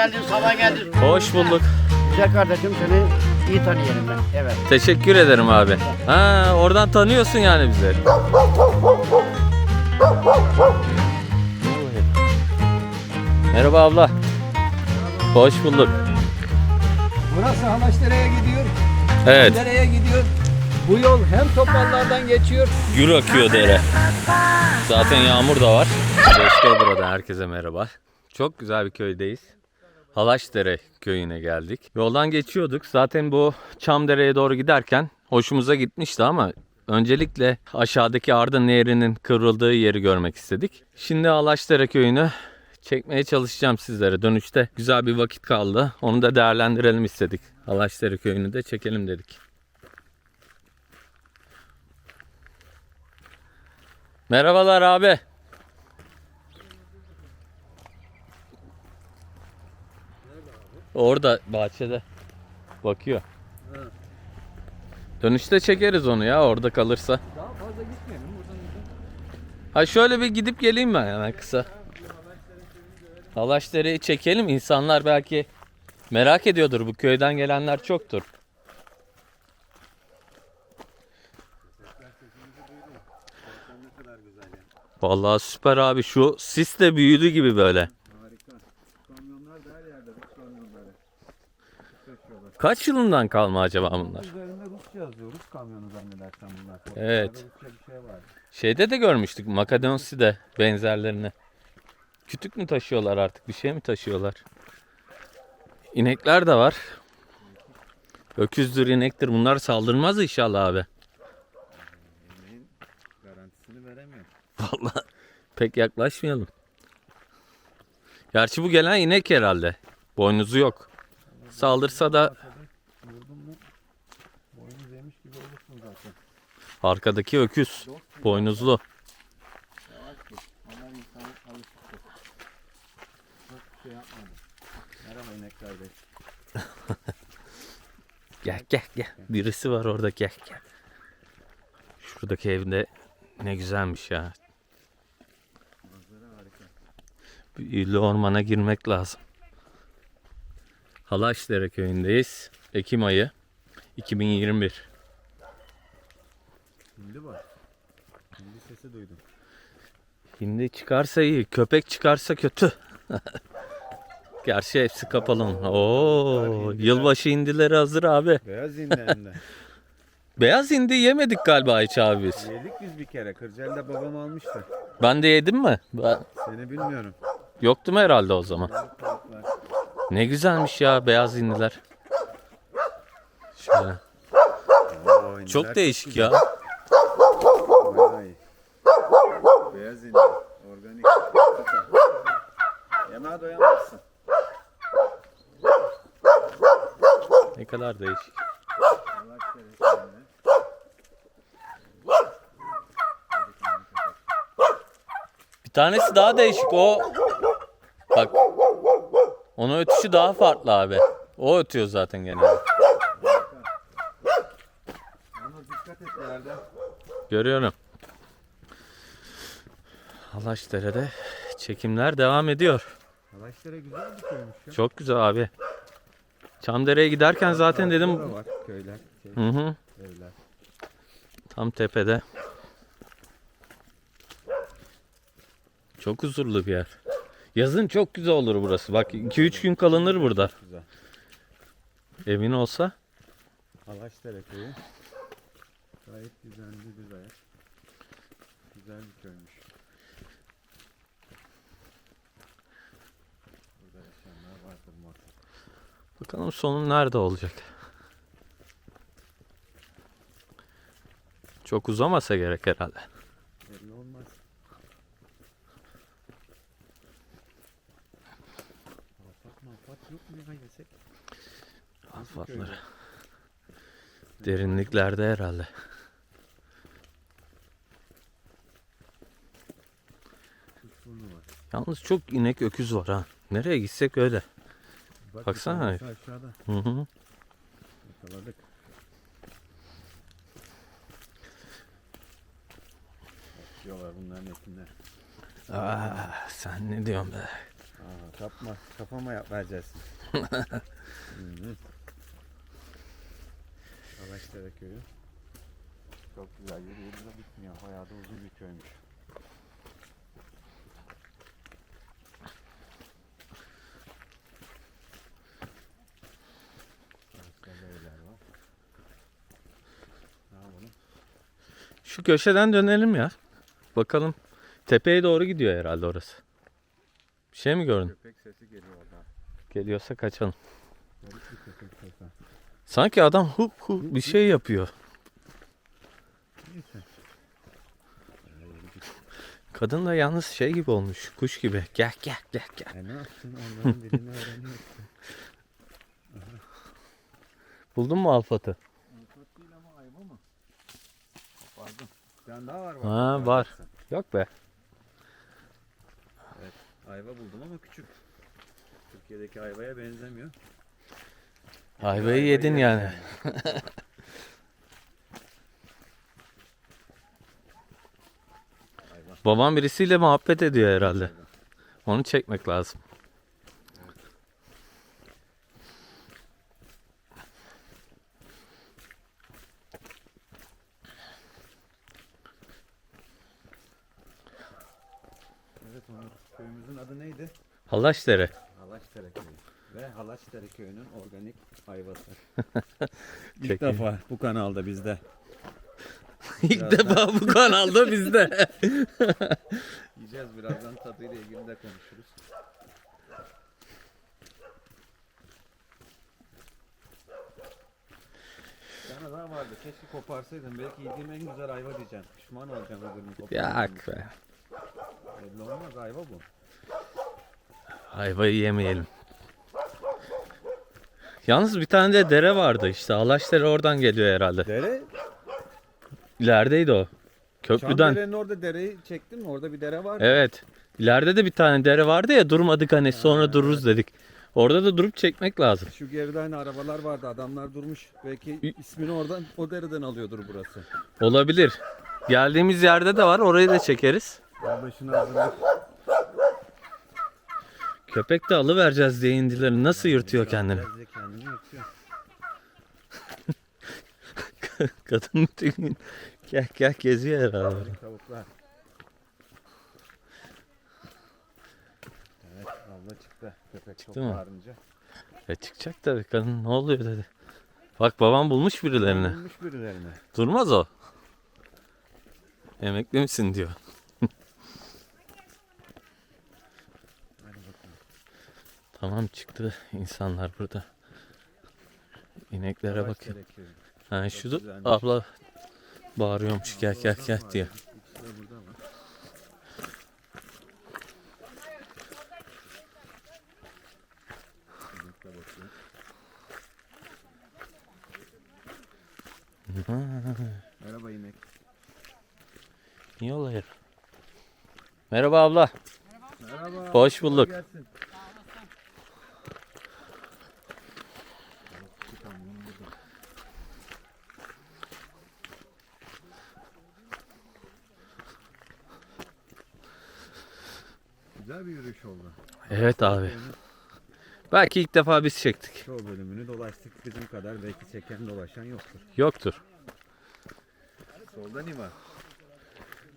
geldin, sabah geldin. Hoş bulduk. Güzel kardeşim seni iyi tanıyorum ben. Evet. Teşekkür ederim abi. Ha, oradan tanıyorsun yani bizleri. Merhaba abla. Hoş bulduk. Burası Halaçdere'ye gidiyor. Evet. Dereye gidiyor. Bu yol hem topallardan geçiyor. Gür akıyor dere. Zaten yağmur da var. Beşte burada herkese merhaba. Çok güzel bir köydeyiz. Halaşdere köyüne geldik. Yoldan geçiyorduk. Zaten bu Çamdere'ye doğru giderken hoşumuza gitmişti ama öncelikle aşağıdaki Ardın Nehri'nin kıvrıldığı yeri görmek istedik. Şimdi Halaşdere köyünü çekmeye çalışacağım sizlere. Dönüşte güzel bir vakit kaldı. Onu da değerlendirelim istedik. Halaşdere köyünü de çekelim dedik. Merhabalar abi. Orada bahçede bakıyor. Dönüşte çekeriz onu ya orada kalırsa. Daha fazla gitmeyelim buradan. Ha şöyle bir gidip geleyim ben hemen kısa. Halaşdere'yi çekelim. İnsanlar belki merak ediyordur. Bu köyden gelenler çoktur. Vallahi süper abi. Şu sis de büyüdü gibi böyle. Harika. Kamyonlar da her yerde Rus kamyonları. Taşıyorlar. Kaç yılından kalma acaba bunlar? Üzerinde Rusça yazıyor. Rus kamyonu zannedersem bunlar. Evet. Rusça bir şey var. Şeyde de görmüştük Makedonsi'de benzerlerini. Kütük mü taşıyorlar artık bir şey mi taşıyorlar? İnekler de var. Öküzdür inektir bunlar saldırmaz inşallah abi. Garantisini veremiyor. Vallahi pek yaklaşmayalım. Gerçi bu gelen inek herhalde. Boynuzu yok. Saldırsa da Vurdun mu boynuz yemiş gibi olursun zaten. Arkadaki öküz. Boynuzlu. Gel gel gel. Birisi var orada gel gel. Şuradaki evde ne güzelmiş ya. Büyülü ormana girmek lazım. Halaşdere köyündeyiz. Ekim ayı 2021. Hindi var. Hindi sesi duydum. Hindi çıkarsa iyi, köpek çıkarsa kötü. Gerçi hepsi kapalı. Oo, yılbaşı indileri hazır abi. Beyaz hindi hem de. Beyaz hindi yemedik galiba Ayça abi biz. Yedik biz bir kere. Kırcalı'da babam almıştı. Ben de yedim mi? Ben... Seni bilmiyorum. Yoktum herhalde o zaman. Ne güzelmiş ya beyaz indiler. Şöyle. Oo, indiler Çok değişik güzel. ya. Bayağı iyi. Beyaz indi. Organik. Süper. Yemeğe doyamazsın. Ne kadar değişik. Bir tanesi daha değişik o. Bak. Onun ötüşü daha farklı abi. O ötüyor zaten genelde. Görüyorum. Halaşdere'de çekimler devam ediyor. Halaşlara güzel bir koymuş ya. Çok güzel abi. Çamdere'ye giderken zaten dedim. Var köyler. Şey, Hı hı. evler. Tam tepede. Çok huzurlu bir yer. Yazın çok güzel olur burası. Bak 2-3 gün kalınır burada. Güzel. Emin olsa. Halaşdere köyü. Gayet düzenli bir yer. Güzel bir köymüş. Bakalım sonu nerede olacak. Çok uzamasa gerek herhalde. Belli olmaz. Afat mafat yok mu ya yesek? Alfatları. Derinliklerde herhalde. Yalnız çok inek öküz var ha. Nereye gitsek öyle. Bak, Baksana. tanesi Aşağıda Hı hı. yakaladık. Diyorlar bunların etinde. Aa, sen ne diyorsun be? Aa, kapma. Kafama yap vereceksin. Hı-hı. Savaşdere köyü. Çok güzel. Yürü de bitmiyor. Bayağı da uzun bir köymüş. Başka evler var. Ne yapalım? Şu köşeden dönelim ya. Bakalım. Tepeye doğru gidiyor herhalde orası. Bir şey mi gördün? Köpek sesi geliyor oradan. Geliyorsa kaçalım. Sanki adam hup hup bir şey yapıyor. Kadın da yalnız şey gibi olmuş. Kuş gibi. Gel gel gel gel. E ne yapsın onların dilini öğreniyorsun. Buldun mu alfatı? Alpat değil ama ayva mı? Pardon. Bir tane daha var. bak. Ha, var. Yok be. Ayva buldum ama küçük. Türkiye'deki ayvaya benzemiyor. Ayvayı yedin yani. Ayva. Babam birisiyle muhabbet ediyor herhalde. Onu çekmek lazım. Evet onun köyümüzün adı neydi? Halaşdere. Halaçdere köyü. Ve Halaçdere köyünün organik ayvası. İlk defa bu kanalda bizde. İlk defa bu kanalda bizde. Yiyeceğiz birazdan tadıyla ilgili de konuşuruz. Tane daha vardı. Keşke koparsaydım. Belki yediğim en güzel ayva diyeceğim. Pişman olacağım öbürünü koparsaydım. Yak be. Belli olmaz ayva bu. Ayvayı yemeyelim. Yalnız bir tane de dere vardı işte. Halaşdere oradan geliyor herhalde. Dere? İlerideydi o. Köprüden. Çamdere'nin orada dereyi çektin mi? Orada bir dere var. Evet. İleride de bir tane dere vardı ya durmadık hani sonra dururuz dedik. Orada da durup çekmek lazım. Şu geride hani arabalar vardı. Adamlar durmuş. Belki ismini oradan o dereden alıyordur burası. Olabilir. Geldiğimiz yerde de var orayı da çekeriz. Başına hazırlık. Köpek de alıvereceğiz diye indileri nasıl yırtıyor kendini. Kendini yırtıyor. Kadın bütün gün gel gel geziyor herhalde. Tavuklar. Evet abla çıktı. Köpek çok bağırınca. E çıkacak tabii kadın ne oluyor dedi. Bak babam bulmuş birilerini. Bulmuş birilerini. Durmaz o. Emekli misin diyor. Hadi bakalım. Tamam çıktı insanlar burada. İneklere Yavaş bakın. Ha şu da abla bağırıyormuş gel gel gel diye. Merhaba inek. Niye olayır? Merhaba abla. Merhaba. Hoş bulduk. gelsin. Kamyon burada. Güzel bir yürüyüş oldu. Evet abi. Belki ilk defa biz çektik. Çoğu bölümünü dolaştık. Bizim kadar belki çeken dolaşan yoktur. Yoktur. Solda ne var?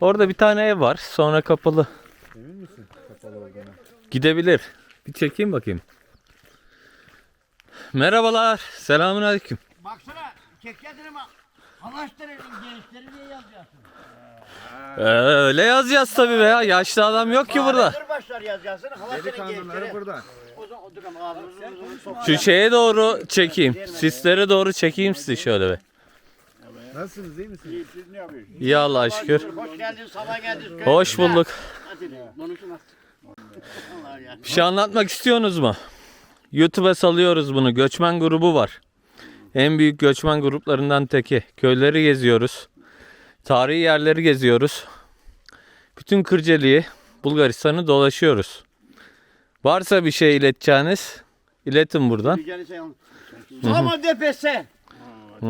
Orada bir tane ev var. Sonra kapalı. Emin misin kapalı olduğuna? Gidebilir. Bir çekeyim bakayım. Merhabalar. Selamun aleyküm. Baksana çekeceksin ama Halaşdere'nin gençleri niye yazıyorsun? Ee, öyle yazacağız tabii be ya. Yaşlı adam yok ki burada. Yazacaksın. Delikanlıları. O zaman ama. Şu şeye doğru çekeyim. Sislere doğru çekeyim sizi şöyle be. Nasılsınız iyi misiniz? Siz ne yapıyorsunuz? İyi Allah'a şükür. Hoş geldiniz, sabah geldiniz. Hoş bulduk. Hadi konuşun artık. Allah ya. Bir şey anlatmak istiyorsunuz mu? YouTube'a salıyoruz bunu. Göçmen grubu var. En büyük göçmen gruplarından teki. Köyleri geziyoruz. Tarihi yerleri geziyoruz. Bütün Kırcaali'yi, Bulgaristan'ı dolaşıyoruz. Varsa bir şey ileteceğiniz, iletin buradan. Güzel şey depese.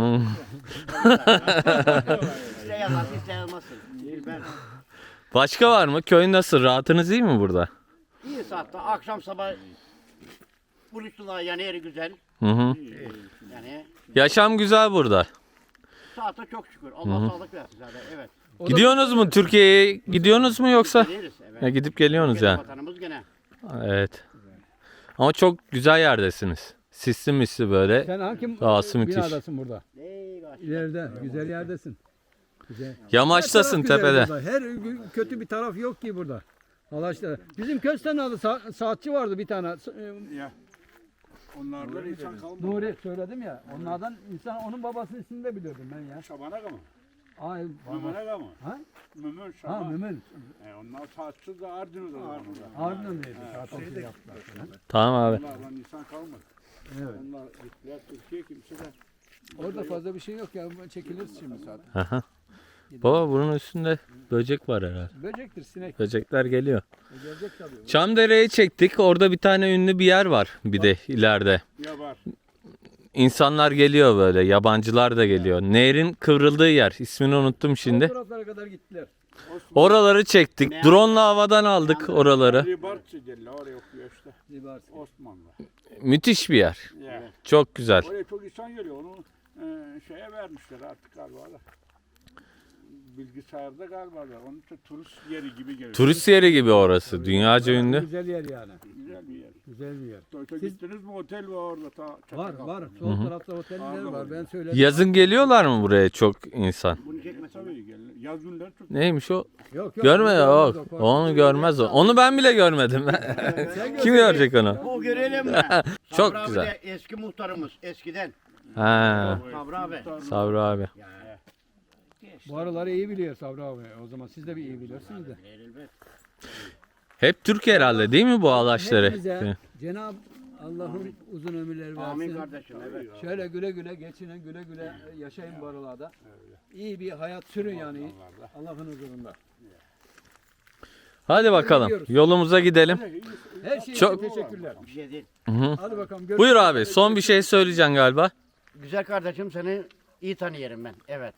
Yazmasın. Ben Başka var mı? Köy nasıl? Rahatınız iyi mi burada? İyi saatte akşam sabah buluştular yani yeri güzel. Hı hı. Yani Yaşam güzel burada. Saate çok şükür. Allah sağlık versin zaten. Evet. Gidiyorsunuz mu Türkiye'ye? Gidiyorsunuz mu yoksa? Geliriz. Evet. Ya gidip geliyorsunuz Gene yani. Vatanımız gene. Evet. Ama çok güzel yerdesiniz. Sisli misli böyle. Sen hangi Doğası müthiş. binadasın burada? Ey. İleride. Güzel yerdesin. Güzel. Yamaçtasın Her taraf güzel tepede. burada. Her gü- kötü bir taraf yok ki burada. Halaşta. Bizim Köstenal'da sa- saatçi vardı bir tane. E, Ya. Onlardan insan kalmadı. Nuri söyledim ya. Onlardan insan onun babasının ismini de biliyordum ben ya. Şabanak mı? Ay baba. Mümünek mı? Ha? Mümün Ha şaban. Mümin. E, onlar saatsiz de Ardın'ı da zamanında. Ardın'daydı. Saatçi yaptılar. Tamam abi. Onlardan insan kalmadı. Evet. Onlar gittiler Türkiye kimse de. Orada fazla bir şey yok ya. Çekiliriz şimdi zaten. Aha. Baba bunun üstünde böcek var herhalde. Böcektir sinek. Böcekler geliyor. E, Gelecek tabii. Çamdere'yi çektik. Orada bir tane ünlü bir yer var bir de ileride. Ya var. İnsanlar geliyor böyle. Yabancılar da geliyor. Nehrin kıvrıldığı yer. İsmini unuttum O şimdi. taraflara kadar gittiler. Oraları çektik. Drone'la havadan aldık oraları. Ribartçı derler. Oraya okuyor işte. Libarski. Osmanlı. Müthiş bir yer. Ya. Çok güzel. Oraya çok insan geliyor. Onu e, şeye vermişler artık galiba da. Bilgisayarda galiba da. Onun için turist yeri gibi geliyor. Turist yeri gibi orası. Dünyaca ünlü. Güzel yer yani. Güzel bir yer. Güzel bir yer. Öte gittiniz mi otel var orada. Ta, Var var. Sol tarafta oteller var. Ben söyledim. Yazın geliyorlar mı buraya çok insan? Bunu çekmesen Tabii gelin. Yaz günleri çok Neymiş o? Yok yok. Görme ya. Korkma. Onu görmez o. Onu ben bile görmedim. Kim görecek onu? Bu görelim mi? Çok Sabri abi güzel. de eski muhtarımız eskiden. Ha, Sabri abi. Sabri abi. Bu araları iyi biliyor Sabri abi. O zaman siz de bir iyi biliyorsunuz da. Elbet. Hep Türk herhalde değil mi bu ağaçları? Hepimize Cenab Allah'ın uzun ömürler Amin versin. kardeşim evet. Şöyle güle güle geçinin, güle güle yaşayın bu aralarda. İyi bir hayat sürün yani Allah'ın huzurunda. Hadi bakalım. Yolumuza gidelim. Her şey Çok- için teşekkürler. Bir şey değil. Hadi bakalım. görüşürüz. Buyur abi. Son bir şey söyleyeceksin galiba. Güzel kardeşim seni iyi tanıyorum ben. Evet.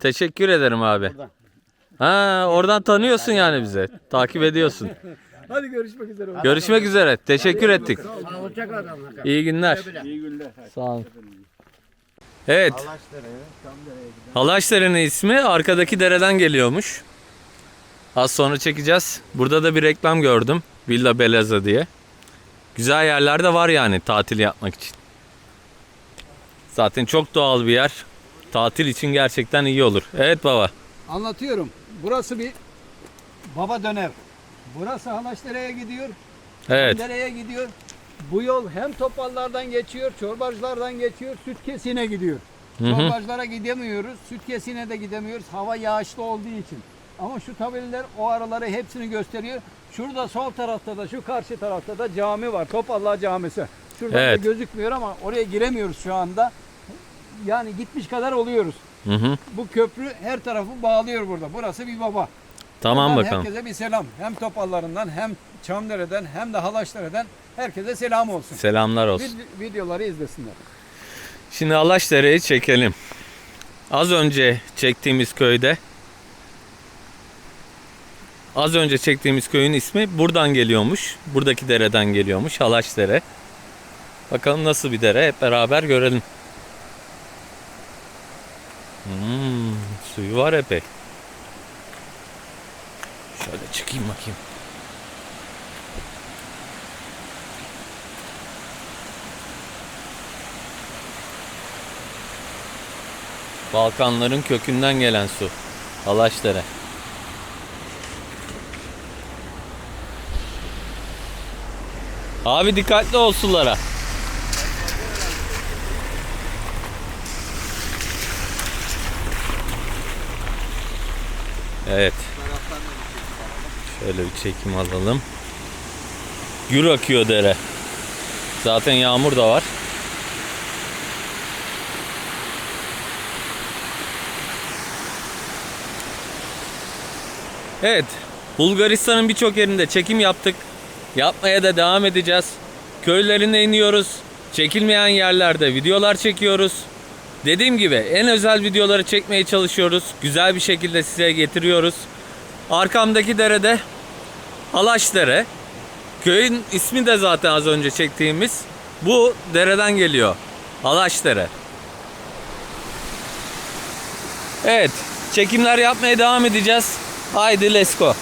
Teşekkür ederim abi. Buradan. Ha, oradan tanıyorsun yani bize. Takip ediyorsun. Hadi görüşmek üzere. Görüşmek üzere. Teşekkür ettik. Sağlıcak adamlar. İyi günler. İyi günler. Sağ olun. Evet. Halaşdere'nin ismi arkadaki dereden geliyormuş. Az sonra çekeceğiz. Burada da bir reklam gördüm. Villa Belaza diye. Güzel yerler de var yani tatil yapmak için. Zaten çok doğal bir yer. Tatil için gerçekten iyi olur. Evet baba. Anlatıyorum. Burası bir baba döner. Burası Halaşdere'ye gidiyor. Evet. Nereye gidiyor? Bu yol hem topallardan geçiyor, çorbacılardan geçiyor, süt kesine gidiyor. hı. Çorbacılara gidemiyoruz, süt kesine de gidemiyoruz. Hava yağışlı olduğu için. Ama şu tabelalar o araları hepsini gösteriyor. Şurada sol tarafta da şu karşı tarafta da cami var. Topallar Camisi. Şurada Evet. da gözükmüyor ama oraya giremiyoruz şu anda. Yani gitmiş kadar oluyoruz. Hı hı. Bu köprü her tarafı bağlıyor burada. Burası bir baba. Tamam Buradan bakalım. Herkese bir selam. Hem Topallarından hem Çamdere'den hem de Halaşdere'den herkese selam olsun. Selamlar olsun. Vid- videoları izlesinler. Şimdi Alaşdere'yi çekelim. Az önce çektiğimiz köyde Az önce çektiğimiz köyün ismi buradan geliyormuş. Buradaki dereden geliyormuş. Halaşdere. Bakalım nasıl bir dere hep beraber görelim. Suyu var epey. Şöyle çıkayım bakayım. Balkanların kökünden gelen su. Halaşdere. Abi dikkatli ol sulara. Evet. Şöyle bir çekim alalım. Gür akıyor dere. Zaten yağmur da var. Evet. Bulgaristan'ın birçok yerinde çekim yaptık. Yapmaya da devam edeceğiz. Köylerine iniyoruz. Çekilmeyen yerlerde videolar çekiyoruz. Dediğim gibi en özel videoları çekmeye çalışıyoruz. Güzel bir şekilde size getiriyoruz. Arkamdaki derede Halaşdere. Köyün ismi de zaten az önce çektiğimiz bu dereden geliyor. Alaşdere. Evet, çekimler yapmaya devam edeceğiz. Haydi let's go.